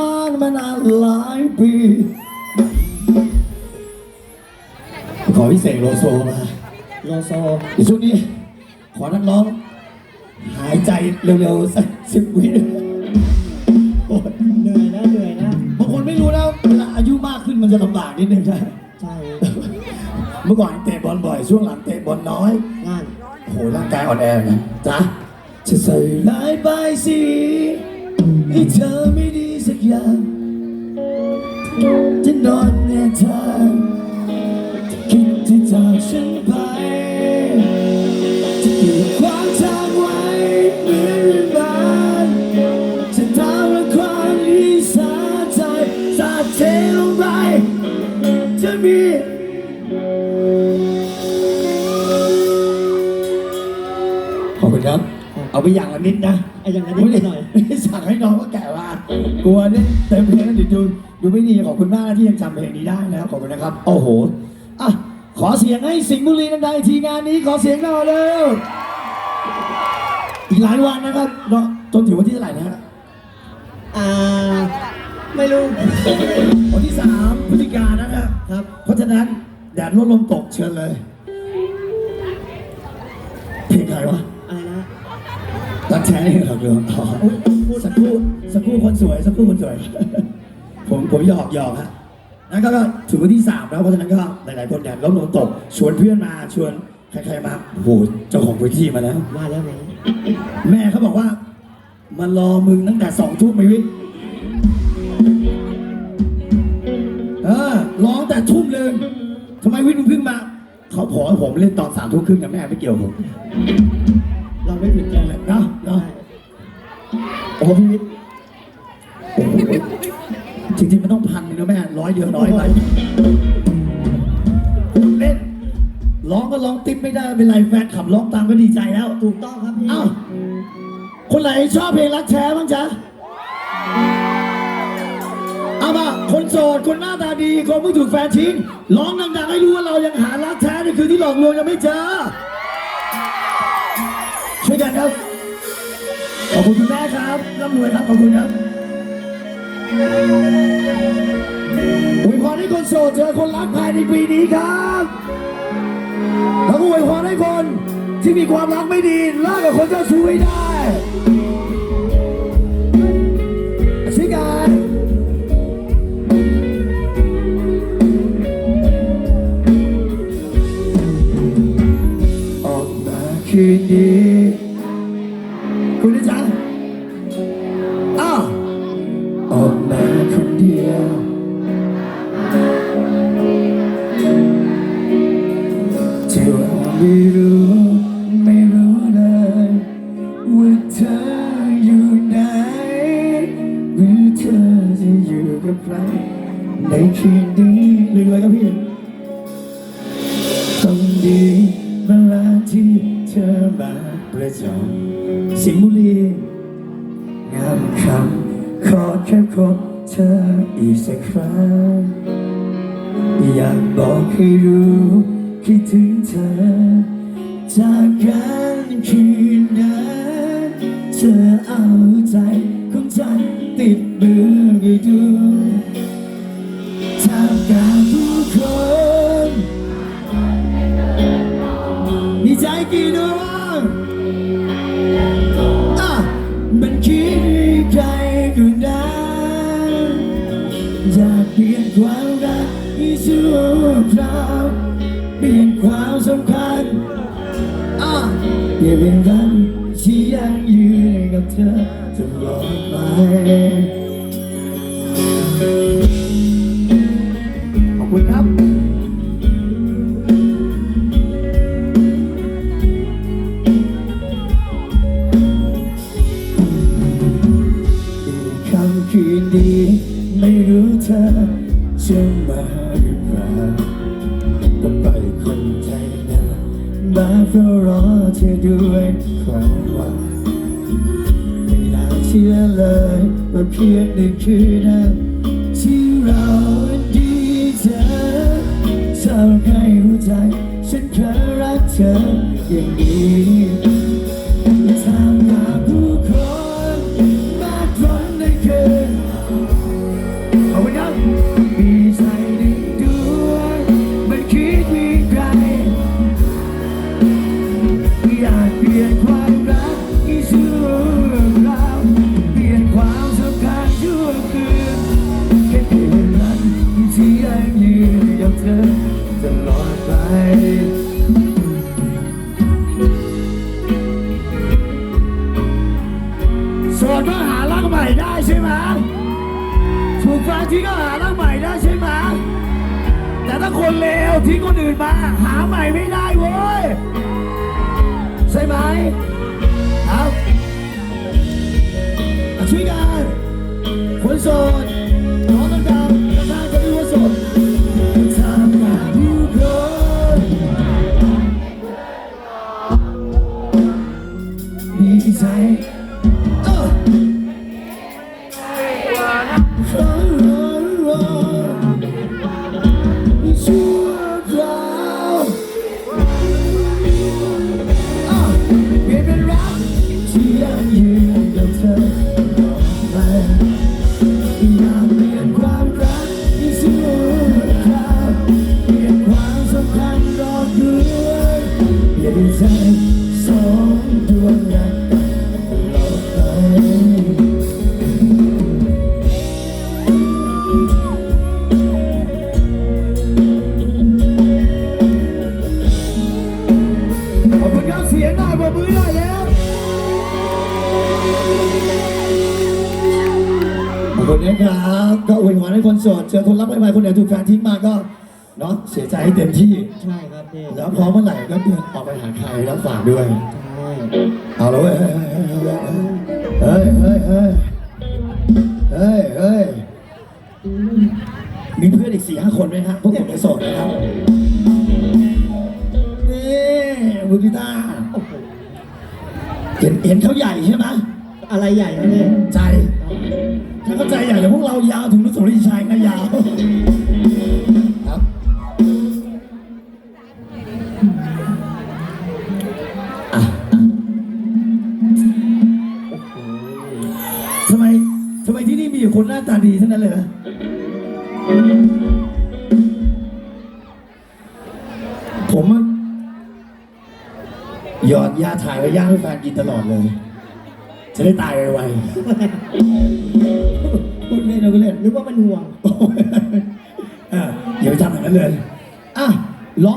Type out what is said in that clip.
มานมานานหลายปี ขอพิเศษโลโซมาโลโซในช่วงนี้ ขอนักร้อง หายใจเร็วๆ สักสิบวิโอ้ยเหนื่อยนะเหนื่อยนะบางคนไม่รู้นะเวลาอายุมากขึ้นมันจะลำบากนิดนึงใช่ใช่ เมื่อก่อนเตะบอลบ่อย ช่วงหลังเตะบอลน้อย งานโอ้โหร่างกายอ่อนแอนะจ๊ะจะใส่ลายใบายสีให้เธอไม่ดีสัก อย่างจะนอนแน่ทางคิดที่จากฉันไป ไปอย่างละนิดนะไอ้อย่างนั้นไม่นิได้ดหน่อยไม่ได้สั่งให้น้องก็แก่ว่ากลัวเนี่ยเต็มเพลงแล้วเดี๋ยวดูดูไม่ดีขอบคุณมากนะที่ยังจำเพลงนี้ได้นะครับขอบคุณนะครับ โอ้โหอะขอเสียงให้สิงห์บุรีดังๆทีงานนี้ขอเสียงหน่อยเร็วอีกหลายวันนะครับเนาะจนถึงวันที่เท่าไหร่นะฮะอ่าไม่รู้วันที่สามพฤศจิกายนนะครับครับเพราะฉะนั้นแดดร่มลมตกเชิญเลยเพลงใครวะอะไรนะ รักแท้นี่เหรอเรืออ๋อสักครู่สักครู่คนสวย สักครู่คนสวย ผมผมหยอกหยอกฮะนั่นก็ถึงวันที่สามแล้วเพราะฉะนั้นก็หลาย ๆ คนเนี่ยล้มลงตกชวนเพื่อนมาชวนใครๆมาโอ้โหเจ้าของพื้นที่มาแล้วว่าแล้วไงแม่เขาบอกว่ามารอมึงตั้งแต่สองทุ่มไม่วิทย์เออร้องแต่ทุ่มหนึ่งทำไมวิทย์มึงเพิ่งมา เขาขอให้ผมเล่นตอนสามทุ่มครึ่งนะแม่ไม่เกี่ยวผมเราไม่ผิดกันเนาะเนาะ โอ้พี่วิทย์โอ้โหจริงๆมันต้องพันหนึงนะแม่ร้อยเดียวน้อยไปเล่นร้องก็ร้องติ๊บไม่ได้ไม่เป็นไรแฟนขับร้องตามก็ดีใจแล้ว ถูกต้องครับพี่เอ้าคนไหนชอบเพลงรักแท้บ้างจ๊ะเอามาคนโสดคนหน้าตาดีคนเพิ่งถูกแฟนทิ้งร้องดังๆให้รู้ว่าเรายังหารักแท้ในคืนที่หลอกลวงยังไม่เจอช่วยกันครับ ขอบคุณคุณแม่ครับร่ำรวยครับ ขอบคุณครับอวยพรให้คนโสดเจอคนรักภายในปีนี้ครับ แล้วก็อวยพรให้คนที่มีความรักไม่ดีเลิกกับคนเจ้าชู้ไม่ได้ จ๊ะอ้าวออกมาคนเดียวที่าไม่รู้ไม่รู้เลยว่าเธออยู่ไหนหรือเธอจะอยู่กับใครในคืนนี้เรื่อยครับพี่ต้องดีเวลาที่เธอมาประจำ สิงห์บุรีงามคำขอแค่พบเธออีกสักครั้ง อยากบอกให้รู้คิดถึงเธอ จากกันคืนนั้น เธอเอาใจของฉันติดมือ ชั่วคราวเปลี่ยนความสำคัญอะเปลี่ยนเป็นรักที่ยังยืนกับเธอตลอดไปขอบคุณครับอีกคำคืนดีไม่รู้เธอจะารอเธอด้วยความหวังไม่น่าเชื่อเลยว่าเพียงหนึ่งคืนนั้นที่เราดีเธอเท่าให้หัวใจ ฉันเคยรักเธออย่างนี้ แฟนทิ้งก็หาร่างใหม่ได้ใช่ไหมแต่ถ้าคนเลวทิ้งคนอื่นมา หาใหม่ไม่ได้เว้ย ใช่ไหมครับอะช่วยกันคนโสดน้องดังๆกระทางจะดูว่าโสดทำงานอยู่คนดีใจ ใจสองดวงรัก คุณนะครับก็อวยพรให้คนโสดเจอคนรักใหม่ๆคนไหนถูกแฟนทิ้งมาก็เนาะเสียใจให้เต็มที่ ใช่ครับพี่แล้วพร้อมเมื่อไหร่ก็เดินออกไปหาใครแล้วฝากด้วยใช่เอาละเว้ยเฮ้ยเฮ้ยเฮ้ยเฮ้ยเฮ้ยมีเพื่อนอีกสี่ห้าคนไหมครับพวกผมจะโสดนะครับนี่มือกีตาร์โอ้โหเห็นเห็นเขาใหญ่ใช่ไหมอะไรใหญ่ครับพี่ใจถ้า เข้าใจใหญ่แต่พวกเรายาวถึงนุสาวรีย์ชัยก็ยาวครับอะอะโอ้โหทำไมทำไมที่นี่มีอยู่คนหน้าตาดีเท่านั้นเลยนะผมอะหยอดยาถ่ายไว้ย่างให้แฟนกินตลอดเลย จะได้ตายไวๆพูดเล่นเราก็เล่นนึกว่ามันห่วงอะอย่าไปทำอย่างนั้นเลย อะร้อง